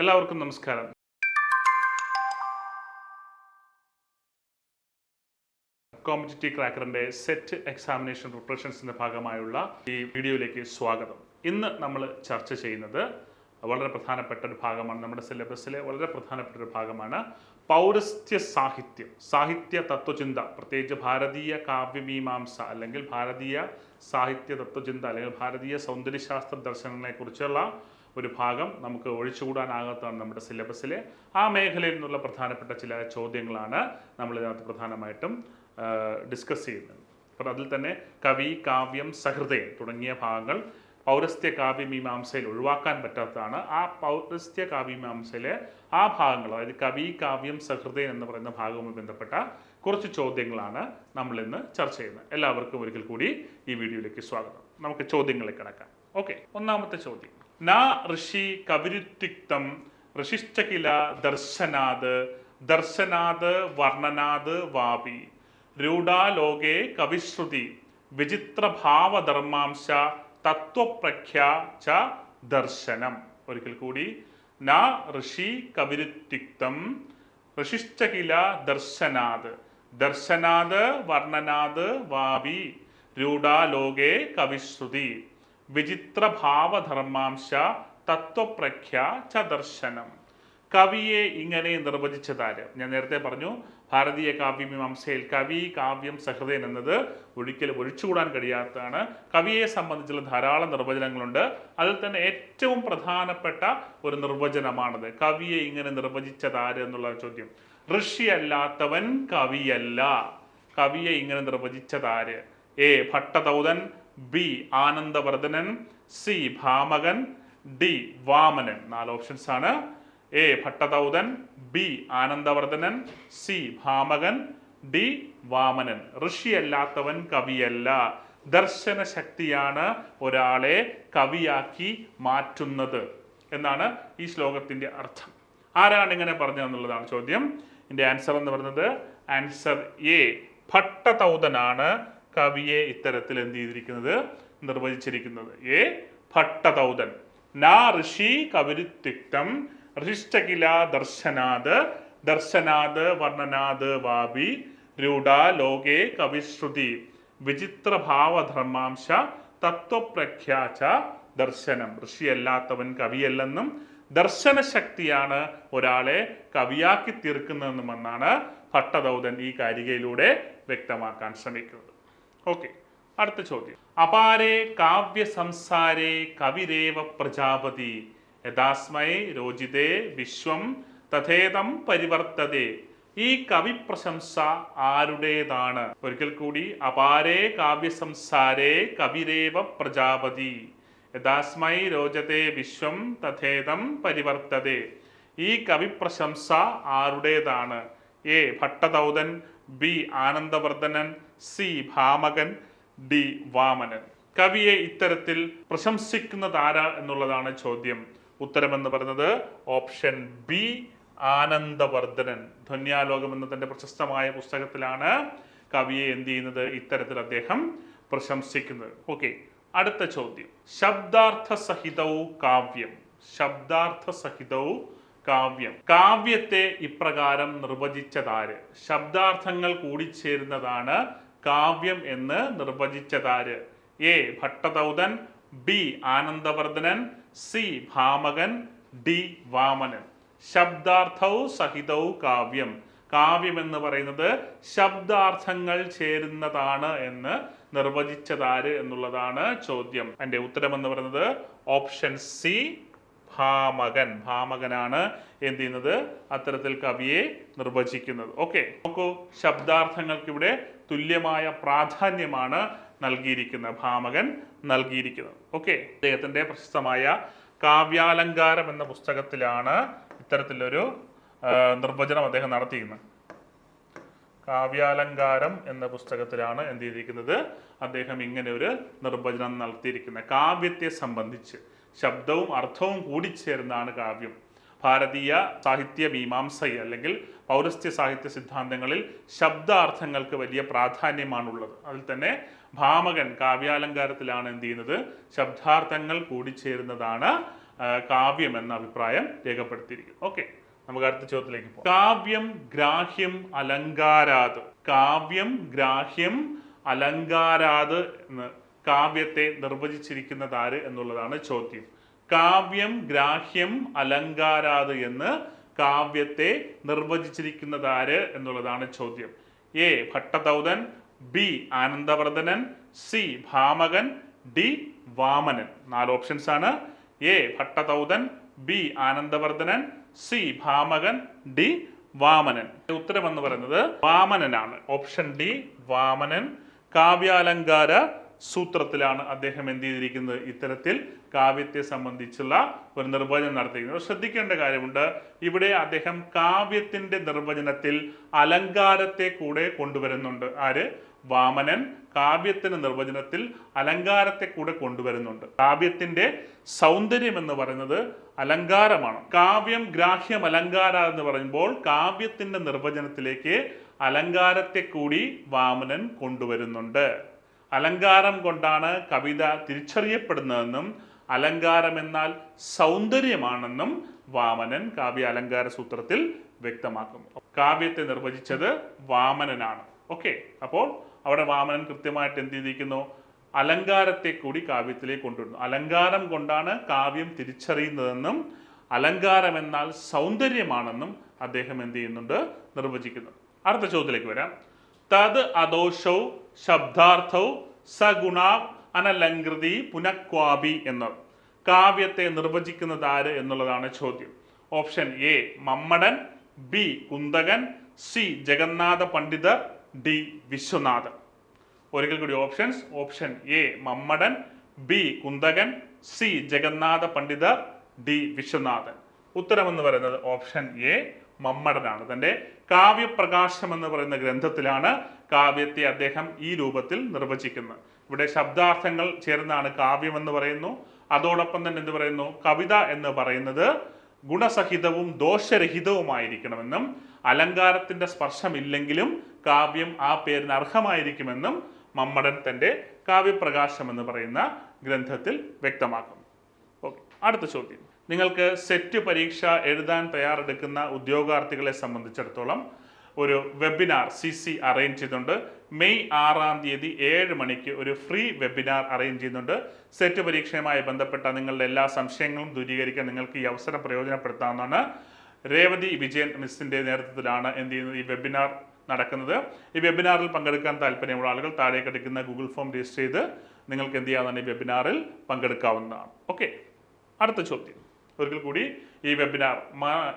എല്ലാവർക്കും നമസ്കാരം. കോമ്പറ്റിറ്റീവ് ക്രാക്കറിന്റെ സെറ്റ് എക്സാമിനേഷൻ പ്രിപ്പറേഷൻസിന്റെ ഭാഗമായുള്ള ഈ വീഡിയോയിലേക്ക് സ്വാഗതം. ഇന്ന് നമ്മൾ ചർച്ച ചെയ്യുന്നത് വളരെ പ്രധാനപ്പെട്ട ഒരു ഭാഗമാണ്. നമ്മുടെ സിലബസിലെ വളരെ പ്രധാനപ്പെട്ട ഒരു ഭാഗമാണ് പൗരസ്ത്യ സാഹിത്യം. സാഹിത്യ തത്വചിന്ത പ്രത്യേകിച്ച് ഭാരതീയ കാവ്യമീമാംസ അല്ലെങ്കിൽ ഭാരതീയ സാഹിത്യ തത്വചിന്ത അല്ലെങ്കിൽ ഭാരതീയ സൗന്ദര്യശാസ്ത്ര ദർശനങ്ങളെക്കുറിച്ചുള്ള ഒരു ഭാഗം നമുക്ക് ഒഴിച്ചുകൂടാനാകാത്തതാണ് നമ്മുടെ സിലബസിലെ ആ മേഖലയിൽ നിന്നുള്ള പ്രധാനപ്പെട്ട ചില ചോദ്യങ്ങളാണ് നമ്മൾ ഇതിനകത്ത് പ്രധാനമായിട്ടും ഡിസ്കസ് ചെയ്യുന്നത്. അപ്പോൾ അതിൽ തന്നെ കവി കാവ്യം സഹൃദയം തുടങ്ങിയ ഭാഗങ്ങൾ പൗരസ്ത്യ കാവ്യമീമാംസയിൽ ഒഴിവാക്കാൻ പറ്റാത്തതാണ്. ആ പൗരസ്ത്യ കാവ്യമീമാംസയിലെ ആ ഭാഗങ്ങൾ അതായത് കവി കാവ്യം സഹൃദയം എന്ന് പറയുന്ന ഭാഗവുമായി ബന്ധപ്പെട്ട കുറച്ച് ചോദ്യങ്ങളാണ് നമ്മൾ ഇന്ന് ചർച്ച ചെയ്യുന്നത്. എല്ലാവർക്കും ഒരിക്കൽ കൂടി ഈ വീഡിയോയിലേക്ക് സ്വാഗതം. നമുക്ക് ചോദ്യങ്ങളിലേക്ക് കിടക്കാം. ഓക്കെ ഒന്നാമത്തെ ചോദ്യം. ന ഋഷി കവിരുത്തിക്തം ഋഷിശ്ചകില ദർശനാത് ദർശനാത് വർണനാത് വാപി. രൂഢാലോകേ കവിശ്രുതി വിചിത്രഭാവധർമാംശ തത്വപ്രഖ്യ ച ദർശനം. ഒരിക്കൽ കൂടി ന ഋഷി കവിരുത്തിക്തം ഋഷിശ്ചകില ദർശനാത് ദർശനാത് വർണനാത് വാപി. രൂഢാലോകേ കവിശ്രുതി വിചിത്രഭാവധർമാംശ തത്വപ്രഖ്യ ച ദർശനം. കവിയെ ഇങ്ങനെ നിർവചിച്ചതാര് ഞാൻ നേരത്തെ പറഞ്ഞു ഭാരതീയ കാവ്യമീമാംസയിൽ കവി കാവ്യം സഹൃദയൻ എന്നത് ഒരിക്കലും ഒഴിച്ചുകൂടാൻ കഴിയാത്തതാണ്. കവിയെ സംബന്ധിച്ചുള്ള ധാരാളം നിർവചനങ്ങളുണ്ട്. അതിൽ തന്നെ ഏറ്റവും പ്രധാനപ്പെട്ട ഒരു നിർവചനമാണത്. കവിയെ ഇങ്ങനെ നിർവചിച്ചതാര് എന്നുള്ള ചോദ്യം. ഋഷിയല്ലാത്തവൻ കവിയല്ല. കവിയെ ഇങ്ങനെ നിർവചിച്ചതാര് A Bhattathauthan B Anandavardhanan C Bhamakan D Vamanan. നാല് ഓപ്ഷൻസ് ആണ്. A Bhattathauthan B Anandavardhanan C Bhamakan D Vamanan. ഋഷിയല്ലാത്തവൻ കവിയല്ല. ദർശന ശക്തിയാണ് ഒരാളെ കവിയാക്കി മാറ്റുന്നത് എന്നാണ് ഈ ശ്ലോകത്തിന്റെ അർത്ഥം. ആരാണ് ഇങ്ങനെ പറഞ്ഞതെന്നുള്ളതാണ് ചോദ്യം. ഇതിന്റെ ആൻസർ എന്ന് പറയുന്നത് ആൻസർ എ ഭട്ടതൗതനാണ്. കവിയെ ഇത്തരത്തിൽ എന്ത് ചെയ്തിരിക്കുന്നത്? നിർവചിച്ചിരിക്കുന്നത്. എ ഭട്ടതൗതൻ. നാ ഋഷി കവിരുത്യുക്തം ഋഷിഷ്ടകില ദർശനാത് ദർശനാത് വർണനാത് വാപി. രൂഢ ലോകേ കവിശ്രുതി. വിചിത്ര ഭാവധർമാംശ തത്വപ്രഖ്യാച ദർശനം. ഋഷിയല്ലാത്തവൻ കവിയല്ലെന്നും ദർശന ശക്തിയാണ് ഒരാളെ കവിയാക്കി തീർക്കുന്നതെന്നും എന്നാണ് ഭട്ടദൗതൻ ഈ കാരികയിലൂടെ വ്യക്തമാക്കാൻ ശ്രമിക്കുന്നത്. ഓക്കെ അടുത്ത ചോദ്യം. അപാരേ കാവ്യ സംസാരേ കവിരേവ പ്രജാപതി. യഥാസ്മൈ രോചിതേ വിശ്വം തഥേതം പരിവർത്തതേ. ഈ കവി പ്രശംസ ആരുടേതാണ്? ഒരിക്കൽ കൂടി അപാരേ കാവ്യ സംസാരേ കവിരേവ പ്രജാപതി. യഥാസ്മൈ രോചതേ വിശ്വം തഥേതം പരിവർത്തതേ. ഈ കവി പ്രശംസ ആരുടേതാണ്? A Bhattathauthan B Anandavardhanan C Bhamakan D Vamanan. കവിയെ ഇത്തരത്തിൽ പ്രശംസിക്കുന്നത് ആരാ എന്നുള്ളതാണ് ചോദ്യം. ഉത്തരമെന്ന് പറയുന്നത് ഓപ്ഷൻ ബി ആനന്ദവർദ്ധനൻ. ധന്യാലോകം എന്ന തന്റെ പ്രശസ്തമായ പുസ്തകത്തിലാണ് കവിയെ എന്ത് ചെയ്യുന്നത് ഇത്തരത്തിൽ അദ്ദേഹം പ്രശംസിക്കുന്നത്. ഓക്കെ അടുത്ത ചോദ്യം. ശബ്ദാർത്ഥ സഹിതവും കാവ്യം. ശബ്ദാർത്ഥ സഹിതൗ കാവ്യം. കാവ്യത്തെ ഇപ്രകാരം നിർവചിച്ചതാര്? ശബ്ദാർത്ഥങ്ങൾ കൂടിച്ചേരുന്നതാണ് കാവ്യം എന്ന് നിർവചിച്ചതാര്? A. Bhattathauthan B. Anandavardhanan C. Bhamakan D. Vamanan. ശബ്ദാർത്ഥൗ സഹിതൗ കാവ്യം. കാവ്യം എന്ന് പറയുന്നത് ശബ്ദാർത്ഥങ്ങൾ ചേരുന്നതാണ് എന്ന് നിർവചിച്ചതാര് എന്നുള്ളതാണ് ചോദ്യം. എന്റെ ഉത്തരം എന്ന് പറയുന്നത് ഓപ്ഷൻ സി ഭാമകൻ ഭാമകനാണ് എന്ത് ചെയ്യുന്നത്? അത്തരത്തിൽ കവിയെ നിർവചിക്കുന്നത്. ഓക്കെ നോക്കൂ ശബ്ദാർത്ഥങ്ങൾക്ക് ഇവിടെ തുല്യമായ പ്രാധാന്യമാണ് നൽകിയിരിക്കുന്നത്. ഭാമകൻ നൽകിയിരിക്കുന്നത്. ഓക്കെ അദ്ദേഹത്തിന്റെ പ്രശസ്തമായ കാവ്യാലങ്കാരം എന്ന പുസ്തകത്തിലാണ് ഇത്തരത്തിലൊരു നിർവചനം അദ്ദേഹം നടത്തിയിരുന്നത്. കാവ്യാലങ്കാരം എന്ന പുസ്തകത്തിലാണ് എന്ത് ചെയ്തിരിക്കുന്നത്? അദ്ദേഹം ഇങ്ങനെ ഒരു നിർവചനം നടത്തിയിരിക്കുന്നത്. കാവ്യത്തെ സംബന്ധിച്ച്. ശബ്ദവും അർത്ഥവും കൂടിച്ചേർന്നാണ് കാവ്യം. ഭാരതീയ സാഹിത്യ മീമാംസയിൽ അല്ലെങ്കിൽ പൗരസ്ത്യ സാഹിത്യ സിദ്ധാന്തങ്ങളിൽ ശബ്ദാർത്ഥങ്ങൾക്ക് വലിയ പ്രാധാന്യമാണുള്ളത്. അതിൽ തന്നെ ഭാമകൻ കാവ്യാലങ്കാരത്തിലാണ് എന്ത് ചെയ്യുന്നത്? ശബ്ദാർത്ഥങ്ങൾ കൂടിച്ചേരുന്നതാണ് കാവ്യം എന്ന അഭിപ്രായം രേഖപ്പെടുത്തിയിരിക്കുന്നു ഓക്കെ നമുക്ക് അടുത്ത ചോദ്യത്തിലേക്ക് പോകാം. കാവ്യം ഗ്രാഹ്യം അലങ്കാരാത്. കാവ്യം ഗ്രാഹ്യം അലങ്കാരാത് എന്ന് കാവ്യത്തെ നിർവചിച്ചിരിക്കുന്നത് ആര് എന്നുള്ളതാണ് ചോദ്യം. കാവ്യം ഗ്രാഹ്യം അലങ്കാരാത് എന്ന് കാവ്യത്തെ നിർവചിച്ചിരിക്കുന്നത് ആര് എന്നുള്ളതാണ് ചോദ്യം. A. Bhattathauthan B. Anandavardhanan C. Bhamakan D. Vamanan. നാല് ഓപ്ഷൻസ് ആണ്. A. Bhattathauthan B. Anandavardhanan C. Bhamakan D. Vamanan. ഉത്തരം എന്ന് പറയുന്നത് വാമനനാണ്. Option D Vamanan. കാവ്യാലങ്കാര സൂത്രത്തിലാണ് അദ്ദേഹം എന്ത് ചെയ്തിരിക്കുന്നത്? ഇത്തരത്തിൽ കാവ്യത്തെ സംബന്ധിച്ചുള്ള ഒരു നിർവചനം നടത്തിയിരിക്കുന്നത്. ശ്രദ്ധിക്കേണ്ട കാര്യമുണ്ട്. ഇവിടെ അദ്ദേഹം കാവ്യത്തിന്റെ നിർവചനത്തിൽ അലങ്കാരത്തെ കൂടെ കൊണ്ടുവരുന്നുണ്ട്. ആര്? വാമനൻ കാവ്യത്തിന്റെ നിർവചനത്തിൽ അലങ്കാരത്തെ കൂടെ കൊണ്ടുവരുന്നുണ്ട്. കാവ്യത്തിന്റെ സൗന്ദര്യം എന്ന് പറയുന്നത് അലങ്കാരമാണ്. കാവ്യം ഗ്രാഹ്യം അലങ്കാര എന്ന് പറയുമ്പോൾ കാവ്യത്തിന്റെ നിർവചനത്തിലേക്ക് അലങ്കാരത്തെ കൂടി വാമനൻ കൊണ്ടുവരുന്നുണ്ട്. അലങ്കാരം കൊണ്ടാണ് കവിത തിരിച്ചറിയപ്പെടുന്നതെന്നും അലങ്കാരം എന്നാൽ സൗന്ദര്യമാണെന്നും വാമനൻ കാവ്യ അലങ്കാര സൂത്രത്തിൽ വ്യക്തമാക്കുന്നു. കാവ്യത്തെ നിർവചിച്ചത് വാമനനാണ്. ഓക്കെ അപ്പോൾ അവിടെ വാമനൻ കൃത്യമായിട്ട് എന്ത് ചെയ്തിരിക്കുന്നു? അലങ്കാരത്തെ കൂടി കാവ്യത്തിലേക്ക് കൊണ്ടുവരുന്നു. അലങ്കാരം കൊണ്ടാണ് കാവ്യം തിരിച്ചറിയുന്നതെന്നും അലങ്കാരം എന്നാൽ സൗന്ദര്യമാണെന്നും അദ്ദേഹം എന്ത് ചെയ്യുന്നുണ്ട്? നിർവചിക്കുന്നു. അടുത്ത ചോദ്യത്തിലേക്ക് വരാം. തത് അദോഷൗ ശബ്ദാർത്ഥൗ സഗുണ അനലങ്കൃതി പുനഃക്വാബി എന്നത് കാവ്യത്തെ നിർവചിക്കുന്നത് ആര് എന്നുള്ളതാണ് ചോദ്യം. Option A Mammatan B Kunthakan C Jagannatha Panditar D Viswanathan. ഒരിക്കൽ കൂടി options. Option A Mammatan B Kunthakan C Jagannatha Panditar D Viswanathan. ഉത്തരമെന്ന് പറയുന്നത് ഓപ്ഷൻ എ മമ്മടനാണ്. തന്റെ കാവ്യപ്രകാശം എന്ന് പറയുന്ന ഗ്രന്ഥത്തിലാണ് കാവ്യത്തെ അദ്ദേഹം ഈ രൂപത്തിൽ നിർവചിക്കുന്നത്. ഇവിടെ ശബ്ദാർത്ഥങ്ങൾ ചേർന്നാണ് കാവ്യം എന്ന് പറയുന്നു. അതോടൊപ്പം തന്നെ എന്ത് പറയുന്നു? കവിത എന്ന് പറയുന്നത് ഗുണസഹിതവും ദോഷരഹിതവുമായിരിക്കണമെന്നും അലങ്കാരത്തിന്റെ സ്പർശമില്ലെങ്കിലും കാവ്യം ആ പേരിന് അർഹമായിരിക്കുമെന്നും മമ്മടൻ തന്റെ കാവ്യപ്രകാശം എന്ന് പറയുന്ന ഗ്രന്ഥത്തിൽ വ്യക്തമാക്കുന്നു. ഓക്കെ അടുത്ത ചോദ്യം. നിങ്ങൾക്ക് സെറ്റ് പരീക്ഷ എഴുതാൻ തയ്യാറെടുക്കുന്ന ഉദ്യോഗാർത്ഥികളെ സംബന്ധിച്ചിടത്തോളം ഒരു വെബിനാർ സി സി അറേഞ്ച് ചെയ്തിട്ടുണ്ട് മെയ് ആറാം തീയതി ഏഴ് മണിക്ക് ഒരു ഫ്രീ വെബിനാർ അറേഞ്ച് ചെയ്യുന്നുണ്ട്. സെറ്റ് പരീക്ഷയുമായി ബന്ധപ്പെട്ട നിങ്ങളുടെ എല്ലാ സംശയങ്ങളും ദൂരീകരിക്കാൻ നിങ്ങൾക്ക് ഈ അവസരം പ്രയോജനപ്പെടുത്താമെന്നാണ് രേവതി വിജയൻ മിസ്സിന്റെ നേതൃത്വത്തിലാണ് എന്ത് ചെയ്യുന്നത് ഈ വെബിനാർ നടക്കുന്നത്. ഈ വെബിനാറിൽ പങ്കെടുക്കാൻ താല്പര്യമുള്ള ആളുകൾ താഴെ കിടക്കുന്ന ഗൂഗിൾ ഫോം രജിസ്റ്റർ ചെയ്ത് നിങ്ങൾക്ക് എന്ത് ചെയ്യാവുന്നതാണ് ഈ വെബിനാറിൽ പങ്കെടുക്കാവുന്നതാണ്. ഓക്കെ അടുത്ത ചോദ്യം. ഒരിക്കൽ കൂടി ഈ വെബിനാർ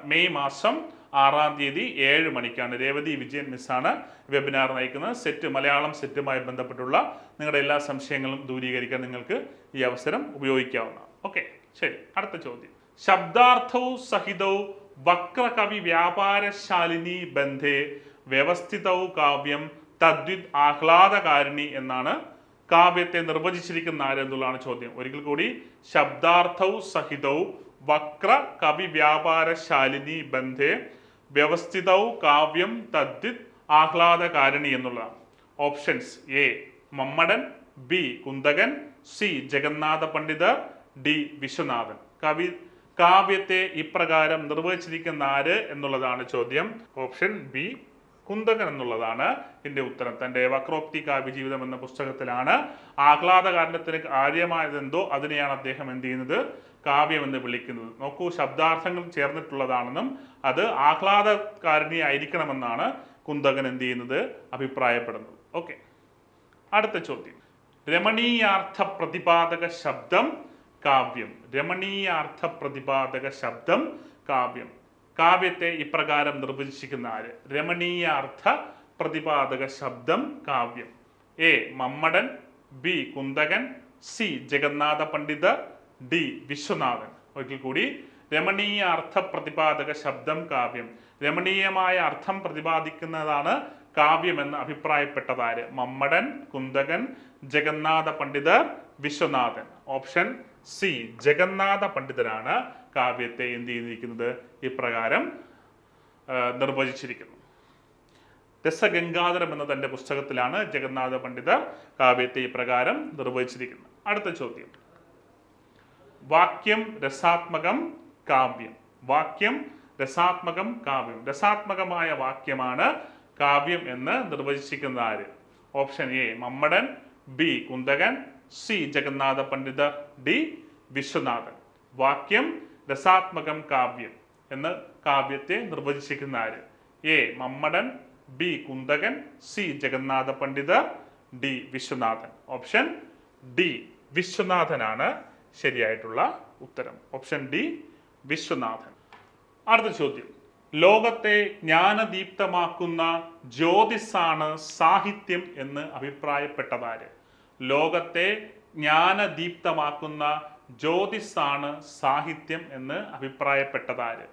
മെയ് മാസം ആറാം തീയതി ഏഴ് മണിക്കാണ്. രേവതി വിജയൻ മിസ്സാണ് വെബിനാർ നയിക്കുന്നത്. സെറ്റ് മലയാളം സെറ്റുമായി ബന്ധപ്പെട്ടുള്ള നിങ്ങളുടെ എല്ലാ സംശയങ്ങളും ദൂരീകരിക്കാൻ നിങ്ങൾക്ക് ഈ അവസരം ഉപയോഗിക്കാവുന്ന ഓക്കെ ശരി. അടുത്ത ചോദ്യം. ശബ്ദാർത്ഥവും സഹിതവും വക്രകവി വ്യാപാരശാലിനി ബന്ധേ വ്യവസ്ഥിതവും കാവ്യം തദ്വിത് ആഹ്ലാദകാരിണി എന്നാണ് കാവ്യത്തെ നിർവചിച്ചിരിക്കുന്ന ആരെന്നുള്ളതാണ് ചോദ്യം. ഒരിക്കൽ കൂടി ശബ്ദാർത്ഥവും സഹിതവും വക്ര കവി വ്യാപാരശാലിനി ബന്ധേ വ്യവസ്ഥിതവും കാവ്യം തദ്ദിത് ആഹ്ലാദകാരിണി എന്നുള്ളതാണ്. Options A Mammatan B Kunthakan C Jagannatha Panditar D Viswanathan. കവി കാവ്യത്തെ ഇപ്രകാരം നിർവഹിച്ചിരിക്കുന്ന ആര് എന്നുള്ളതാണ് ചോദ്യം. ഓപ്ഷൻ ബി കുന്തകൻ എന്നുള്ളതാണ് ഇതിന്റെ ഉത്തരം. തന്റെ വക്രോക്തി കാവ്യജീവിതം എന്ന പുസ്തകത്തിലാണ് ആഹ്ലാദകാരണത്തിന് കാര്യമായതെന്തോ അതിനെയാണ് അദ്ദേഹം എന്ത് ചെയ്യുന്നത്? കാവ്യം എന്ന് വിളിക്കുന്നത്. നോക്കൂ ശബ്ദാർത്ഥങ്ങൾ ചേർന്നിട്ടുള്ളതാണെന്നും അത് ആഹ്ലാദകാരിണി ആയിരിക്കണമെന്നാണ് കുന്തകൻ എന്ത് ചെയ്യുന്നത്? അഭിപ്രായപ്പെടുന്നത്. ഓക്കെ. അടുത്ത ചോദ്യം. രമണീയാർത്ഥ പ്രതിപാദക ശബ്ദം കാവ്യം. രമണീയാർത്ഥ പ്രതിപാദക ശബ്ദം കാവ്യം. കാവ്യത്തെ ഇപ്രകാരം നിർവചിച്ചിരിക്കുന്ന ആര്? രമണീയാർത്ഥ പ്രതിപാദക ശബ്ദം കാവ്യം. A. Mammatan B. Kunthakan C. Jagannatha Panditar D Viswanathan. ഒരിക്കൽ കൂടി രമണീയ അർത്ഥ പ്രതിപാദക ശബ്ദം കാവ്യം. രമണീയമായ അർത്ഥം പ്രതിപാദിക്കുന്നതാണ് കാവ്യമെന്ന് അഭിപ്രായപ്പെട്ടതാര്? മമ്മടൻ കുന്തകൻ ജഗന്നാഥ പണ്ഡിതർ വിശ്വനാഥൻ. ഓപ്ഷൻ സി ജഗന്നാഥ പണ്ഡിതരാണ് കാവ്യത്തെ എന്ത് ചെയ്തിരിക്കുന്നത്? ഇപ്രകാരം നിർവചിച്ചിരിക്കുന്നു. രസഗംഗാധരം എന്ന തന്റെ പുസ്തകത്തിലാണ് ജഗന്നാഥ പണ്ഡിതർ കാവ്യത്തെ ഇപ്രകാരം നിർവചിച്ചിരിക്കുന്നത്. അടുത്ത ചോദ്യം. വാക്യം രസാത്മകം കാവ്യം. വാക്യം രസാത്മകം കാവ്യം. രസാത്മകമായ വാക്യമാണ് കാവ്യം എന്ന് നിർവചിച്ചിരിക്കുന്ന ആര്? Option A Mammatan B Kunthakan C Jagannatha Panditha D Vishwanathan. വാക്യം രസാത്മകം കാവ്യം എന്ന് കാവ്യത്തെ നിർവചിച്ചിരിക്കുന്ന ആര്? A Mammatan B Kunthakan C Jagannatha Panditha D Vishwanathan. Option D വിശ്വനാഥനാണ് ശരിയായിട്ടുള്ള ഉത്തരം. Option D Vishwanathan. അടുത്ത ചോദ്യം. ലോകത്തെ ജ്ഞാനദീപ്തമാക്കുന്ന ജ്യോതിസാണ് സാഹിത്യം എന്ന് അഭിപ്രായപ്പെട്ടതാര്? ലോകത്തെ ജ്ഞാനദീപ്തമാക്കുന്ന ജ്യോതിസാണ് സാഹിത്യം എന്ന് അഭിപ്രായപ്പെട്ടതാര്?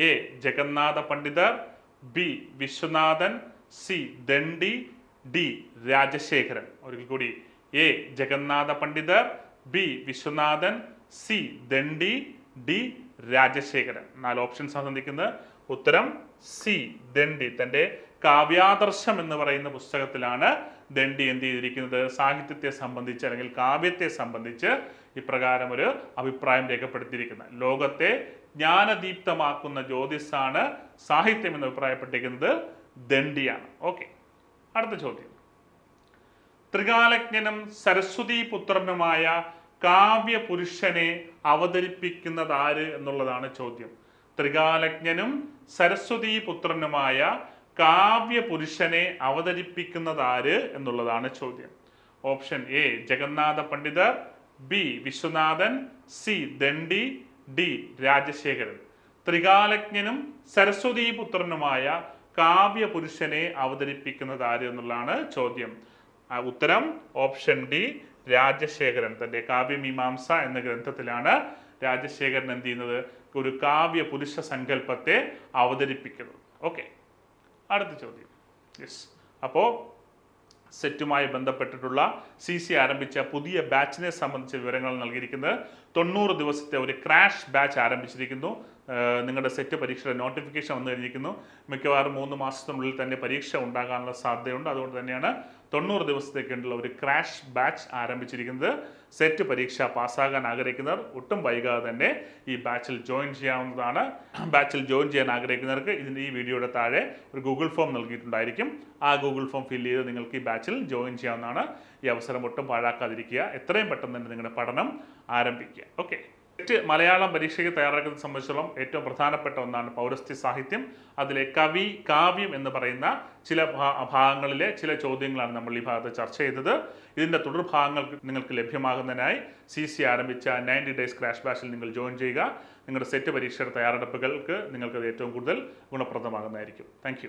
A Jagannatha Panditar. B Vishwanathan. C Dandi. D Rajashekharan. ഒരിക്കൽ കൂടി. A Jagannatha Panditar. B Vishwanathan. C Dandi. D Rajashekharan. നാല് ഓപ്ഷൻസ് ആണ് തന്നിരിക്കുന്നത്. ഉത്തരം സി ദണ്ഡി. തന്റെ കാവ്യാദർശം എന്ന് പറയുന്ന പുസ്തകത്തിലാണ് ദണ്ഡി എന്ത് ചെയ്തിരിക്കുന്നത്? സാഹിത്യത്തെ സംബന്ധിച്ച് അല്ലെങ്കിൽ കാവ്യത്തെ സംബന്ധിച്ച് ഇപ്രകാരം ഒരു അഭിപ്രായം രേഖപ്പെടുത്തിയിരിക്കുന്നത്. ലോകത്തെ ജ്ഞാനദീപ്തമാക്കുന്ന ജ്യോതിസാണ് സാഹിത്യം എന്ന് അഭിപ്രായപ്പെട്ടിരിക്കുന്നത് ദണ്ഡിയാണ്. ഓക്കെ അടുത്ത ചോദ്യം. ത്രികാലജ്ഞനും സരസ്വതി പുത്രനുമായ കാവ്യപുരുഷനെ അവതരിപ്പിക്കുന്നത് ആര് എന്നുള്ളതാണ് ചോദ്യം. ത്രികാലജ്ഞനും സരസ്വതി പുത്രനുമായ കാവ്യപുരുഷനെ അവതരിപ്പിക്കുന്നത് ആര് എന്നുള്ളതാണ് ചോദ്യം. Option A Jagannatha Panditar B Vishwanathan C Dandi D Rajashekharan. ത്രികാലജ്ഞനും Saraswati പുത്രനുമായ കാവ്യപുരുഷനെ അവതരിപ്പിക്കുന്നത് ആര് എന്നുള്ളതാണ് ചോദ്യം. ഉത്തരം ഓപ്ഷൻ ഡി രാജശേഖരൻ തന്റെ കാവ്യമീമാംസ എന്ന ഗ്രന്ഥത്തിലാണ് രാജശേഖരൻ എന്ത് ചെയ്യുന്നത്? ഒരു കാവ്യ പുരുഷ സങ്കല്പത്തെ അവതരിപ്പിക്കുന്നത്. ഓക്കെ അടുത്ത ചോദ്യം. യെസ് അപ്പോൾ സെറ്റുമായി ബന്ധപ്പെട്ടിട്ടുള്ള സി സി ആരംഭിച്ച പുതിയ ബാച്ചിനെ സംബന്ധിച്ച വിവരങ്ങൾ നൽകിയിരിക്കുന്നത് തൊണ്ണൂറ് ദിവസത്തെ ഒരു ക്രാഷ് ബാച്ച് ആരംഭിച്ചിരിക്കുന്നു. നിങ്ങളുടെ സെറ്റ് പരീക്ഷയുടെ നോട്ടിഫിക്കേഷൻ വന്നു കഴിഞ്ഞിരിക്കുന്നു. മിക്കവാറും മൂന്ന് മാസത്തിനുള്ളിൽ തന്നെ പരീക്ഷ ഉണ്ടാകാനുള്ള സാധ്യതയുണ്ട്. അതുകൊണ്ട് തന്നെയാണ് തൊണ്ണൂറ് ദിവസത്തേക്കുള്ള ഒരു ക്രാഷ് ബാച്ച് ആരംഭിച്ചിരിക്കുന്നത്. സെറ്റ് പരീക്ഷ പാസ്സാകാൻ ആഗ്രഹിക്കുന്നവർ ഒട്ടും വൈകാതെ തന്നെ ഈ ബാച്ചിൽ ജോയിൻ ചെയ്യാവുന്നതാണ്. ബാച്ചിൽ ജോയിൻ ചെയ്യാൻ ആഗ്രഹിക്കുന്നവർക്ക് ഇതിന്റെ ഈ വീഡിയോയുടെ താഴെ ഒരു ഗൂഗിൾ ഫോം നൽകിയിട്ടുണ്ടായിരിക്കും. ആ ഗൂഗിൾ ഫോം ഫില്ല് ചെയ്ത് നിങ്ങൾക്ക് ഈ ബാച്ചിൽ ജോയിൻ ചെയ്യാവുന്നതാണ്. ഈ അവസരം ഒട്ടും പാഴാക്കാതിരിക്കുക. എത്രയും പെട്ടെന്ന് തന്നെ നിങ്ങളുടെ പഠനം ആരംഭിക്കുക. ഓക്കെ മലയാളം പരീക്ഷയ്ക്ക് തയ്യാറാക്കുന്നത് സംബന്ധിച്ചോളം ഏറ്റവും പ്രധാനപ്പെട്ട ഒന്നാണ് പൗരസ്ത്യ സാഹിത്യം. അതിലെ കവി കാവ്യം എന്ന് പറയുന്ന ചില ഭാഗങ്ങളിലെ ചില ചോദ്യങ്ങളാണ് നമ്മൾ ഈ ഭാഗത്ത് ചർച്ച ചെയ്തത്. ഇതിന്റെ തുടർഭാഗങ്ങൾ നിങ്ങൾക്ക് ലഭ്യമാകുന്നതിനായി സി സി ആരംഭിച്ച നയന്റി ഡേയ്സ് ക്രാഷ് ബാച്ചിൽ നിങ്ങൾ ജോയിൻ ചെയ്യുക. നിങ്ങളുടെ സെറ്റ് പരീക്ഷയുടെ തയ്യാറെടുപ്പുകൾക്ക് നിങ്ങൾക്കത് ഏറ്റവും കൂടുതൽ ഗുണപ്രദമാകുന്നതായിരിക്കും. താങ്ക്